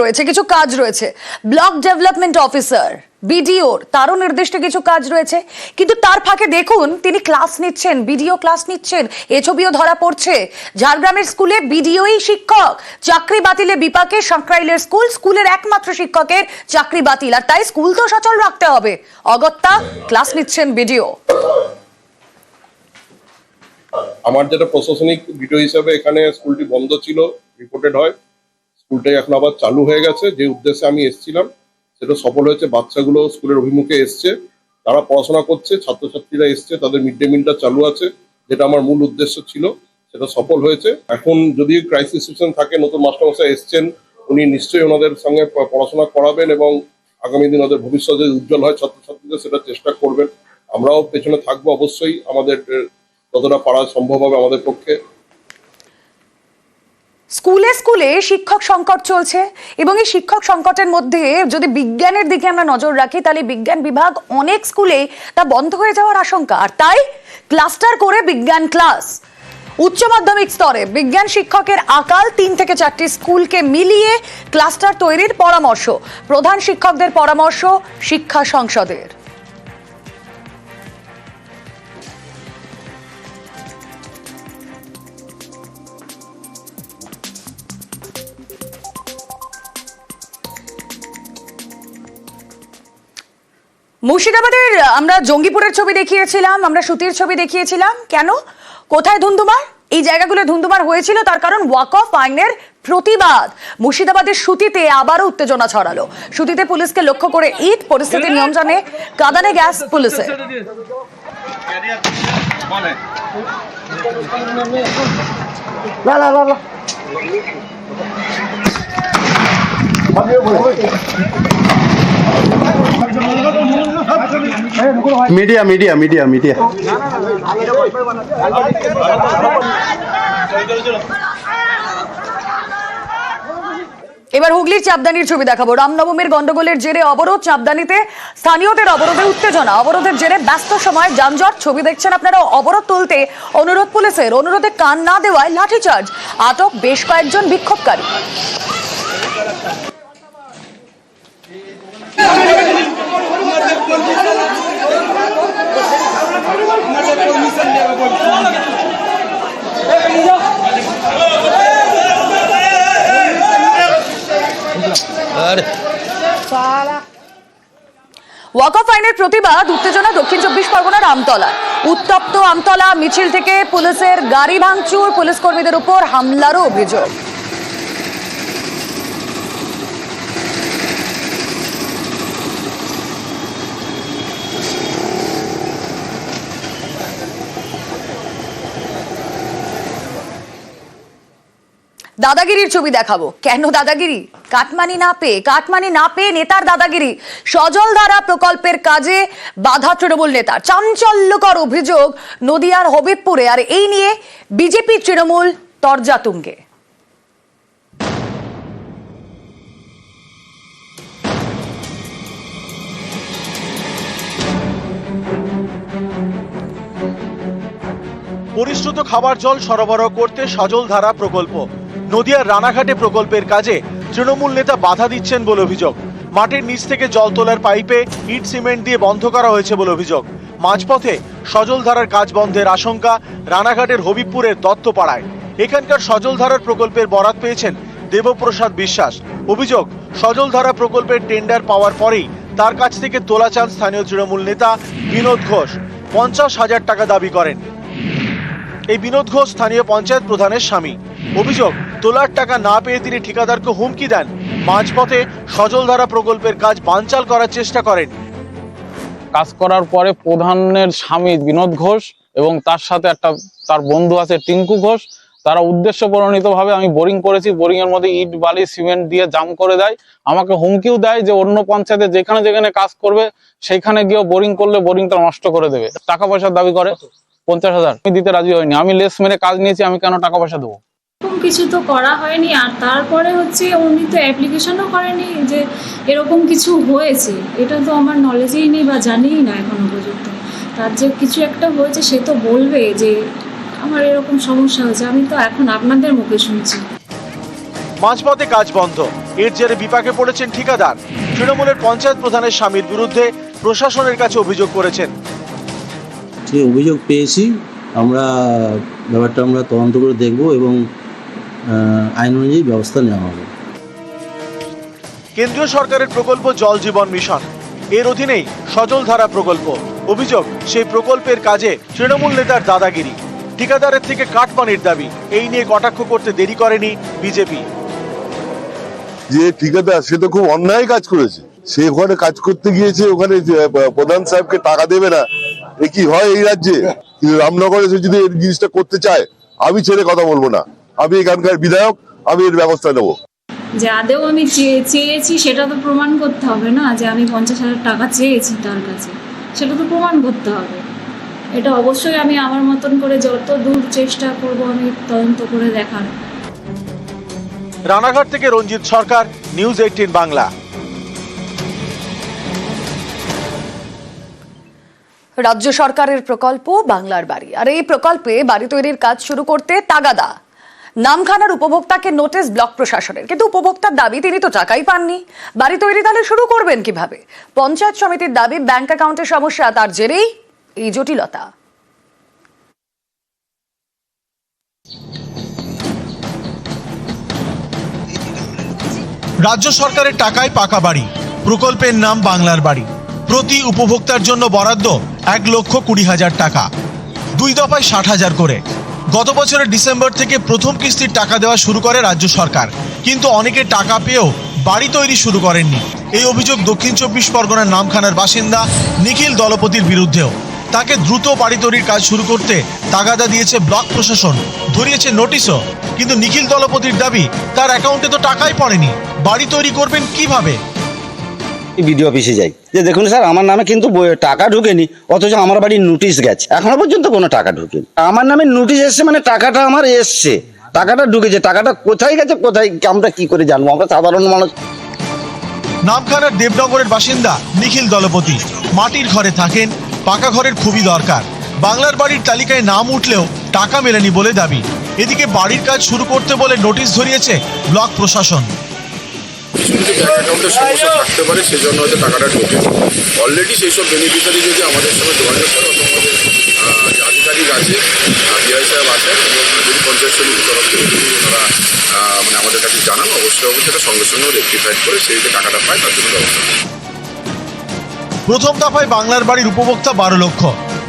রয়েছে, কিছু কাজ রয়েছে। ব্লক ডেভেলপমেন্ট অফিসার, বিডিওর, তারও নির্দিষ্ট কিছু কাজ রয়েছে। কিন্তু তার ফাঁকে দেখুন, তিনি ক্লাস নিচ্ছেন, বিডিও ক্লাস নিচ্ছেন, এ ছবিও ধরা পড়ছে। ঝাড়গ্রামের স্কুলে বিডিওই শিক্ষক, চাকরি বাতিলে বিপাকে সাঁকরাইলের স্কুল, স্কুলের একমাত্র শিক্ষকের চাকরি বাতিল। আর তাই স্কুল তো সচল রাখতে হবে। অগত্যা, ক্লাস নিচ্ছেন বিডিও। আমার যেটা প্রশাসনিক ভিডিও হিসাবে এখানে স্কুলটি বন্ধ ছিল রিপোর্টেড হয়। স্কুলটাই এখন আবার চালু হয়ে গেছে। যে উদ্দেশ্যে আমি এসেছিলাম, সেটা সফল হয়েছে। বাচ্চাগুলো স্কুলের অভিমুখে এসছে। তারা পড়াশোনা করছে, ছাত্রছাত্রীরা এসছে, তাদের মিড ডে মিলটা চালু আছে। যেটা আমার মূল উদ্দেশ্য ছিল, সেটা সফল হয়েছে। এখন যদি ক্রাইসিস সিচুয়েশন থাকে, নতুন মাস্টারমশাই এসছেন, উনি নিশ্চয়ই ওনাদের সঙ্গে পড়াশোনা করাবেন এবং আগামী দিন ওদের ভবিষ্যতে উজ্জ্বল হয়, ছাত্রছাত্রীদের সেটা চেষ্টা করবেন। আমরাও পেছনে থাকব অবশ্যই। আমাদের যতটা পারা সম্ভব হবে আমাদের পক্ষে। স্কুলে স্কুলে শিক্ষক সংকট চলছে এবং এই শিক্ষক সংকটের মধ্যে যদি বিজ্ঞানের দিকে আমরা নজর রাখি, তাহলে বিজ্ঞান বিভাগ অনেক স্কুলে তা বন্ধ হয়ে যাওয়ার আশঙ্কা। আর তাই ক্লাস্টার করে বিজ্ঞান ক্লাস। উচ্চ মাধ্যমিক স্তরে বিজ্ঞান শিক্ষকের আকাল তিন থেকে চারটি স্কুলকে মিলিয়ে ক্লাস্টার তৈরির পরামর্শ। প্রধান শিক্ষকদের পরামর্শ শিক্ষা সংসদের। মুর্শিদাবাদের, আমরা জঙ্গিপুরের ছবি দেখিয়েছিলাম, আমরা সুতির ছবি দেখিয়েছিলাম। কেন? কোথায় ধুন্ধুমার? এই জায়গাগুলো ধুন্ধুমার হয়েছিল, তার কারণ ওয়াক অফ আইনের প্রতিবাদ। মুর্শিদাবাদের সুতিতে আবারও উত্তেজনা ছড়ালো। সুতিতে পুলিশকে লক্ষ্য করে ইট পরিস্থিতি নিয়ন্ত্রণে কাদানে গ্যাস পুলিশের মিডিয়া মিডিয়া মিডিয়া মিডিয়া। এবার হুগলির চাপদানির ছবি দেখাবো। রামনবমীর গন্ডগোলের জেরে অবরোধ, চাপদানিতে স্থানীয়দের অবরোধে উত্তেজনা। অবরোধের জেরে ব্যস্ত সময়, যানজট, ছবি দেখছেন আপনারা, অবরোধ তুলতে অনুরোধ পুলিশের। অনুরোধে কান না দেওয়ায় লাঠিচার্জ। আটক বেশ কয়েকজন বিক্ষোভকারী। ওয়াকফ আইনের প্রতিবাদ, উত্তেজনা দক্ষিণ চব্বিশ পরগনার আমতলা। উত্তপ্ত আমতলা মিছিল থেকে পুলিশের গাড়ি ভাঙচুর, পুলিশ কর্মীদের উপর হামলারও অভিযোগ। দাদাগিরির ছবি দেখাবো। কেন দাদাগিরি? কাটমানি না পেয়ে, কাটমানি না পেয়ে নেতার দাদাগিরি। সজল ধারা প্রকল্পের কাজে বাধা তৃণমূল নেতার। চাঞ্চল্যকর অভিযোগ নদিয়ার হবিবপুরে। আর এই নিয়ে বিজেপি তৃণমূল তরজা তুঙ্গে পরিশ্রুত খাবার জল সরবরাহ করতে সজল ধারা প্রকল্প। নদিয়ার রানাঘাটে প্রকল্পের কাজে তৃণমূল নেতা বাধা দিচ্ছেন বলে অভিযোগ। মাটির নিচ থেকে জল তোলার পাইপে ইট সিমেন্ট দিয়ে বন্ধ করা হয়েছে বলে অভিযোগ। মাঝপথে সজল ধারার কাজ বন্ধের আশঙ্কা রানাঘাটের হবিবপুরের দত্তপাড়ায়। এখানকার সজল ধারার প্রকল্পের বরাত পেয়েছেন দেবপ্রসাদ বিশ্বাস। অভিযোগ সজল ধারা প্রকল্পের টেন্ডার পাওয়ার পরেই তার কাছ থেকে তোলা চান স্থানীয় তৃণমূল নেতা বিনোদ ঘোষ পঞ্চাশ হাজার টাকা দাবি করেন। এই বিনোদ ঘোষ স্থানীয় পঞ্চায়েত প্রধানের স্বামী। অভিযোগ তোলার টাকা না পেয়ে তিনি ঠিকাদারকে হুমকি দেন। মাঝপথে সজলধারা প্রকল্পের কাজ বানচাল করার চেষ্টা করেন। কাজ করার পরে প্রধানের স্বামী বিনোদ ঘোষ এবং তার সাথে একটা তার বন্ধু আছে টিঙ্কু ঘোষ, তারা উদ্দেশ্য ভাবে আমি বোরিং করেছি বোরিং এর মধ্যে ইট, বালি, সিমেন্ট দিয়ে জাম করে দেয়। আমাকে হুমকিও দেয় যে অন্য পঞ্চায়েতে যেখানে যেখানে কাজ করবে সেইখানে গিয়ে বোরিং করলে বোরিংটা নষ্ট করে দেবে। টাকা পয়সার দাবি করে পঞ্চাশ হাজার। আমি দিতে রাজি হয়নি আমি লেস মেরে কাজ নিয়েছি, আমি কেন টাকা পয়সা দেবো? কিছু তো করা হয়নি আর তারপরে হচ্ছে উনি তো অ্যাপ্লিকেশনও করেনি যে এরকম কিছু হয়েছে। এটা তো আমার নলেজেই নেই বা জানিই না এখনও পর্যন্ত। তার যে কিছু একটা হয়েছে সে তো বলবে যে আমার এরকম সমস্যা হয়েছে। আমি তো এখন আপনাদের মুখে শুনছি। মাঝপথে কাজ বন্ধ। এর জেরে বিপাকে পড়েছেন ঠিকাদার। তৃণমূলের পঞ্চায়েত প্রধানের স্বামীর বিরুদ্ধে প্রশাসনের কাছে অভিযোগ করেছেন। যে অভিযোগ পেয়েছি আমরা ব্যাপারটা আমরা তদন্ত করে দেখব এবং আইন অনুযায়ী ব্যবস্থা নেওয়া হবে। কেন্দ্রীয় সরকারের প্রকল্প জল জীবন মিশন। এর অধীনেই সজল ধারা প্রকল্প। অভিযোগ সেই প্রকল্পের কাজে তৃণমূল নেতার দাদাগিরি। ঠিকাদারের থেকে কাটপানির দাবি। এই নিয়ে কটাক্ষ করতে দেরি করেনি বিজেপি। যে ঠিকাদার সে তো খুব অন্যায় কাজ করেছে। সে ওখানে কাজ করতে গিয়েছে ওখানে প্রধান সাহেবকে টাকা দেবে না। এ কি হয় এই রাজ্যে? রামনগরে সে যদি এই জিনিসটা করতে চায় আমি ছেড়ে কথা বলব না। আমি এখানকার বিধায়ক আমি এর ব্যবস্থা নেব। যে আদেও আমি চেয়ে- চেয়েছি সেটা তো প্রমাণ করতে হবে না যে আমি পঞ্চাশ হাজার টাকা চেয়েছি তার কাছে। সেটা তো প্রমাণ করতে হবে। এটা অবশ্যই আমি আমার মতন করে যত দূর চেষ্টা করব আমি তদন্ত করে দেখার। রানাঘাট থেকে রঞ্জিত সরকার নিউজ এইটিন বাংলা। রাজ্য সরকারের প্রকল্প বাংলার বাড়ি। আর এই প্রকল্পে বাড়ি তৈরির কাজ শুরু করতে তাগাদা। নামখানার উপভোক্তাকে নোটিশ ব্লক প্রশাসনের। কিন্তু উপভোক্তার দাবি, তিনি তো টাকাই পাননি। বাড়ি তৈরি তাহলে শুরু করবেন কীভাবে? পঞ্চায়েত সমিতির দাবি, ব্যাংক অ্যাকাউন্টের সমস্যা, তার জেরেই এই জটিলতা। রাজ্য সরকারের টাকায় পাকা বাড়ি, প্রকল্পের নাম বাংলার বাড়ি। প্রতি উপভোক্তার জন্য বরাদ্দ এক লক্ষ কুড়ি হাজার টাকা। দুই দফায় ষাট হাজার করে। গত বছরের ডিসেম্বর থেকে প্রথম কিস্তির টাকা দেওয়া শুরু করে রাজ্য সরকার। কিন্তু অনেকে টাকা পেয়েও বাড়ি তৈরি শুরু করেননি। এই অভিযোগ দক্ষিণ চব্বিশ পরগনার নামখানার বাসিন্দা নিখিল দলপতির বিরুদ্ধেও। তাকে দ্রুত বাড়ি তৈরির কাজ শুরু করতে তাগাদা দিয়েছে ব্লক প্রশাসন, ধরিয়েছে নোটিশও। কিন্তু নিখিল দলপতির দাবি, তার অ্যাকাউন্টে তো টাকাই পড়েনি। বাড়ি তৈরি করবেন কীভাবে? বিডিও অফিসে যাই। যে দেখুন স্যার, আমার নামে কিন্তু টাকা ঢুকেনি, অথচ আমার বাড়ির নোটিশ গেছে। এখনও পর্যন্ত কোনো টাকা ঢুকেনি। আমার নামে নোটিশ এসছে মানে টাকাটা আমার এসছে। টাকাটা ঢুকেছে। টাকাটা কোথায় গেছে, কোথায়, আমরা কি করে জানব? আমরা সাধারণ মানুষ। নামখানার দেবনগরের বাসিন্দা নিখিল দলপতি মাটির ঘরে থাকেন, পাকা ঘরের খুবই দরকার। বাংলার বাড়ির তালিকায় নাম উঠলেও টাকা মেলেনি বলে দাবি। এদিকে বাড়ির কাজ শুরু করতে বলে নোটিশ ধরিয়েছে ব্লক প্রশাসন। কিছু ব্যাংক অ্যাকাউন্টের সমস্যা থাকতে পারে, সেই জন্য হয়তো টাকাটা ঢোকে। অলরেডি সেই সব বেনিফিশিয়ারি যদি আমাদের সঙ্গে যোগাযোগ করে আমাদের যে আধিকারিক আছে বিআই সাহেব আছেন, এবং যদি পঞ্চায়েত সমিতির তরফ থেকে যদি ওনারা মানে আমাদের কাছে জানান, অবশ্যই অবশ্যই সেটা সঙ্গে সঙ্গে রেক্টিফাইড করে সেই যে টাকাটা পায়, তার জন্য ব্যবস্থা প্রথম দফায় বাংলার বাড়ির উপভোক্তা বারো লক্ষ।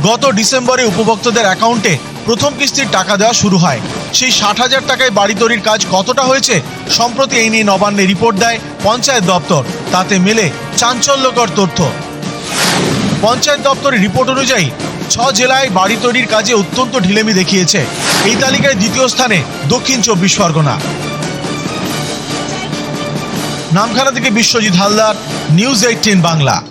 গত ডিসেম্বরে উপভোক্তাদের অ্যাকাউন্টে প্রথম কিস্তির টাকা দেওয়া শুরু হয়। সেই ষাট হাজার টাকায় বাড়ি তৈরির কাজ কতটা হয়েছে, সম্প্রতি এই নিয়ে নবান্নে রিপোর্ট দেয় পঞ্চায়েত দপ্তর। তাতে মেলে চাঞ্চল্যকর তথ্য। পঞ্চায়েত দপ্তরের রিপোর্ট অনুযায়ী, ছ জেলায় বাড়ি তৈরির কাজে অত্যন্ত ঢিলেমি দেখিয়েছে। এই তালিকায় দ্বিতীয় স্থানে দক্ষিণ চব্বিশ পরগনা। নামখানা থেকে বিশ্বজিৎ হালদার, নিউজ এইটিন বাংলা।